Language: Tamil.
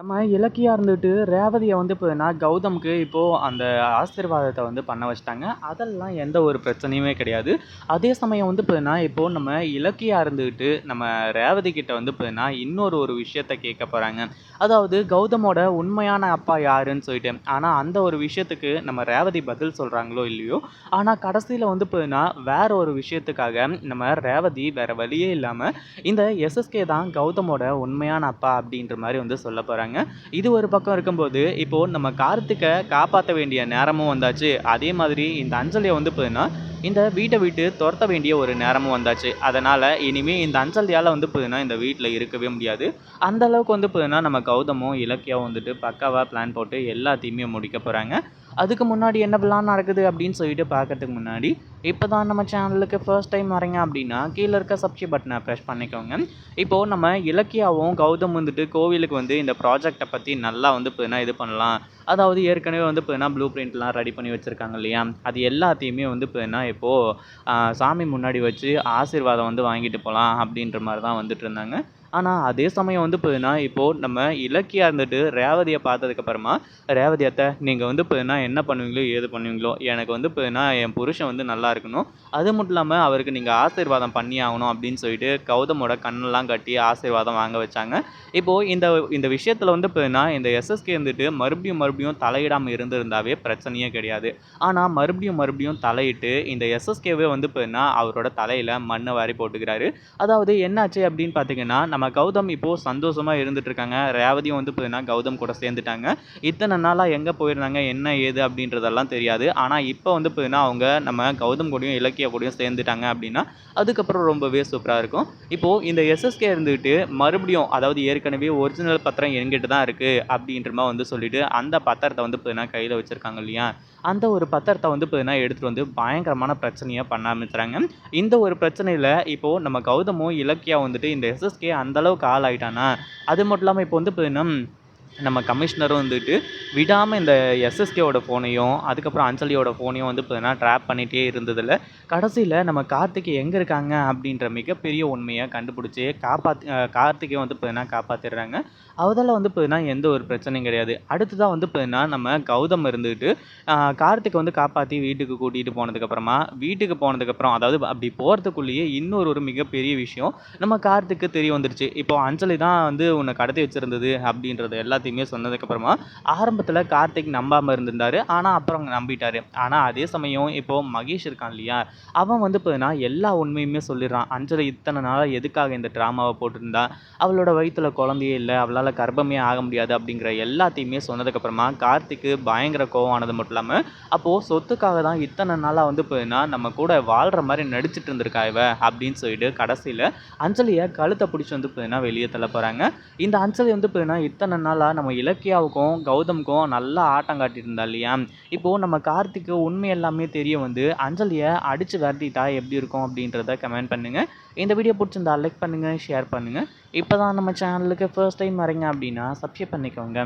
நம்ம இலக்கியாக இருந்துட்டு ரேவதியை வந்து இப்போனா கௌதமுக்கு இப்போது அந்த ஆசீர்வாதத்தை வந்து பண்ண வச்சுட்டாங்க. அதெல்லாம் எந்த ஒரு பிரச்சனையுமே கிடையாது. அதே சமயம் வந்து இப்போனா இப்போது நம்ம இலக்கியாக இருந்துக்கிட்டு நம்ம ரேவதி கிட்ட வந்து இப்போனா இன்னொரு ஒரு விஷயத்த கேட்க போகிறாங்க அதாவது கௌதமோட உண்மையான அப்பா யாருன்னு சொல்லிட்டு. ஆனால் அந்த ஒரு விஷயத்துக்கு நம்ம ரேவதி பதில் சொல்கிறாங்களோ இல்லையோ? ஆனால் கடைசியில் வந்து இப்போனா வேற ஒரு விஷயத்துக்காக நம்ம ரேவதி வேறு வழியே இல்லாமல் இந்த எஸ்எஸ்கே தான் கௌதமோட உண்மையான அப்பா அப்படின்ற மாதிரி வந்து சொல்ல போகிறாங்க இது ஒரு பக்கம் இருக்கும்போது இப்போது நம்ம கார்த்திகை காப்பாற்ற வேண்டிய நேரமும் வந்தாச்சு. அதே மாதிரி இந்த அஞ்சலியை வந்து பார்த்தீங்கன்னா இந்த வீட்டை விட்டு துரத்த வேண்டிய ஒரு நேரமும் வந்தாச்சு. அதனால் இனிமேல் இந்த அஞ்சல்தியால் வந்து பார்த்தீங்கன்னா இந்த வீட்டில் இருக்கவே முடியாது. அந்த அளவுக்கு வந்து பார்த்தீங்கன்னா நம்ம கௌதமும் இலக்கியாவும் வந்துட்டு பக்காவாக பிளான் போட்டு எல்லாத்தையுமே முடிக்க போகிறாங்க அதுக்கு முன்னாடி என்ன பிளான் நடக்குது அப்படின்னு சொல்லிட்டு பார்க்கறதுக்கு முன்னாடி இப்போ தான் நம்ம சேனலுக்கு ஃபர்ஸ்ட் டைம் வரீங்க அப்படின்னா கீழே இருக்க சப்ஸ்கிரைப் பட்டனை ப்ரெஸ் பண்ணிக்கோங்க. இப்போது நம்ம இலக்கியாவும் கௌதம் வந்துட்டு கோவிலுக்கு வந்து இந்த ப்ராஜெக்டை பற்றி நல்லா வந்து இப்போ இது பண்ணலாம். அதாவது ஏற்கனவே வந்து இப்போ ப்ளூ பிரிண்ட்லாம் ரெடி பண்ணி வச்சுருக்காங்க இல்லையா? அது எல்லாத்தையுமே வந்து இப்போ இப்போது சாமி முன்னாடி வச்சு ஆசீர்வாதம் வந்து வாங்கிட்டு போகலாம் அப்படின்ற மாதிரி தான் வந்துட்டு இருந்தாங்க. ஆனால் அதே சமயம் வந்து பார்த்தீங்கன்னா இப்போது நம்ம இலக்கியா இருந்துட்டு ரேவதியை பார்த்ததுக்கப்புறமா ரேவதி அத்தை நீங்கள் வந்து பார்த்தீங்கன்னா என்ன பண்ணுவீங்களோ ஏது பண்ணுவீங்களோ எனக்கு வந்து பார்த்தீங்கன்னா என் புருஷன் வந்து நல்லா இருக்கணும். அது மட்டும் இல்லாமல் அவருக்கு நீங்கள் ஆசீர்வாதம் பண்ணி ஆகணும் அப்படின்னு சொல்லிட்டு கௌதமோட கண்ணெல்லாம் கட்டி ஆசீர்வாதம் வாங்க வச்சாங்க. இப்போது இந்த இந்த விஷயத்தில் வந்து பார்த்தீங்கன்னா இந்த எஸ்எஸ்கே இருந்துட்டு மறுபடியும் மறுபடியும் தலையிடாமல் இருந்திருந்தாவே பிரச்சனையே கிடையாது. ஆனால் மறுபடியும் மறுபடியும் தலையிட்டு இந்த எஸ்எஸ்கேவே வந்து பார்த்தீங்கன்னா அவரோட தலையில் மண்ணை வாரி போட்டுக்கிறாரு. அதாவது என்னாச்சு அப்படின்னு பார்த்தீங்கன்னா நம்ம நம்ம கௌதம் இப்போது சந்தோஷமாக இருந்துட்டு இருக்காங்க ரேவதியும் வந்து பார்த்தீங்கன்னா கௌதம் கூட சேர்ந்துட்டாங்க. இத்தனை நாளாக எங்கே போயிருந்தாங்க? என்ன ஏது அப்படின்றதெல்லாம் தெரியாது. ஆனால் இப்போ வந்து பார்த்தீங்கன்னா அவங்க நம்ம கௌதம் கூடயும் இலக்கிய கூடயும் சேர்ந்துட்டாங்க அப்படின்னா அதுக்கப்புறம் ரொம்பவே சூப்பராக இருக்கும். இப்போது இந்த எஸ்எஸ்கே இருந்துக்கிட்டு மறுபடியும் அதாவது ஏற்கனவே ஒரிஜினல் பத்திரம் என்கிட்ட தான் இருக்குது அப்படின்ற மாதிரி வந்து சொல்லிட்டு அந்த பத்திரத்தை வந்து பார்த்தீங்கன்னா கையில் வச்சுருக்காங்க இல்லையா? அந்த ஒரு பத்திரத்தை வந்து பார்த்தீங்கன்னா எடுத்துகிட்டு வந்து பயங்கரமான பிரச்சனையாக பண்ண ஆரம்பிச்சுறாங்க. இந்த ஒரு பிரச்சனையில் இப்போது நம்ம கௌதமும் இலக்கியா வந்துட்டு இந்த எஸ்எஸ்கே அந்த அந்தளவுக்கு ஆள் ஆயிட்டானா அது மட்டும் இல்லாமல் இப்போ வந்து பார்த்தீங்கன்னா நம்ம கமிஷனரும் வந்துட்டு விடாமல் இந்த எஸ்எஸ்கேவோட ஃபோனையும் அதுக்கப்புறம் அஞ்சலியோட ஃபோனையும் வந்து பார்த்தீங்கன்னா ட்ராப் பண்ணிகிட்டே இருந்ததில் கடைசியில் நம்ம கார்த்திகை எங்கே இருக்காங்க அப்படின்ற மிகப்பெரிய உண்மையை கண்டுபிடிச்சி காப்பாற்றி கார்த்திகை வந்து பார்த்தீங்கன்னா காப்பாற்றிடுறாங்க அவதால் வந்து பார்த்தீங்கன்னா எந்த ஒரு பிரச்சனையும் கிடையாது. அடுத்ததாக வந்து பார்த்தீங்கன்னா நம்ம கௌதம் இருந்துக்கிட்டு கார்த்திகை வந்து காப்பாற்றி வீட்டுக்கு கூட்டிகிட்டு போனதுக்கப்புறமா வீட்டுக்கு போனதுக்கப்புறம் அதாவது அப்படி போகிறதுக்குள்ளேயே இன்னொரு ஒரு மிகப்பெரிய விஷயம் நம்ம கார்த்திக்கு தெரிய வந்துருச்சு. இப்போ அஞ்சலி தான் வந்து உன்னை கடத்தி வச்சுருந்தது அப்படின்றது எல்லாத்தையுமே சொன்னதுக்கப்புறமா ஆரம்பத்தில் கார்த்திக் நம்பாமல் இருந்திருந்தார். ஆனால் அப்புறம் நம்பிட்டார். ஆனால் அதே சமயம் இப்போது மகேஷ் இருக்கான் இல்லையா? அவன் வந்து பார்த்தீங்கன்னா எல்லா உண்மையுமே சொல்லிடுறான். அஞ்சலி இத்தனை நாளாக எதுக்காக இந்த ட்ராமாவை போட்டிருந்தா? அவளோட வயிற்றில் குழந்தையே இல்லை. அவளால் கர்ப்பமே ஆக முடியாது அப்படிங்கிற எல்லாத்தையுமே சொன்னதுக்கப்புறமா கார்த்திக்கு பயங்கர கோவம் ஆனது மட்டும் இல்லாமல் அப்போது சொத்துக்காக தான் இத்தனை நாளாக வந்து பார்த்தீங்கன்னா நம்ம கூட வாழ்கிற மாதிரி நடிச்சிட்டு இருந்திருக்கா இவ அப்படின்னு சொல்லிட்டு கடைசியில் அஞ்சலியை கழுத்தை பிடிச்சி வந்து பார்த்தீங்கன்னா வெளியே தள்ள போகிறாங்க இந்த அஞ்சலி வந்து பார்த்தீங்கன்னா இத்தனை நாளாக நம்ம இலக்கியாவுக்கும் கௌதமுக்கும் நல்லா ஆட்டம் காட்டியிருந்தா இல்லையா? இப்போது நம்ம கார்த்திக்கு உண்மை எல்லாமே தெரிய வந்து அஞ்சலியை அடித்து விரட்டிட்டா எப்படி இருக்கும் அப்படின்றத கமெண்ட் பண்ணுங்கள் இந்த வீடியோ பிடிச்சிருந்தா லைக் பண்ணுங்கள் ஷேர் பண்ணுங்கள் இப்போ தான் நம்ம சேனலுக்கு ஃபர்ஸ்ட் டைம் வரீங்க அப்படின்னா சப்ஸ்கிரைப் பண்ணிக்கோங்க.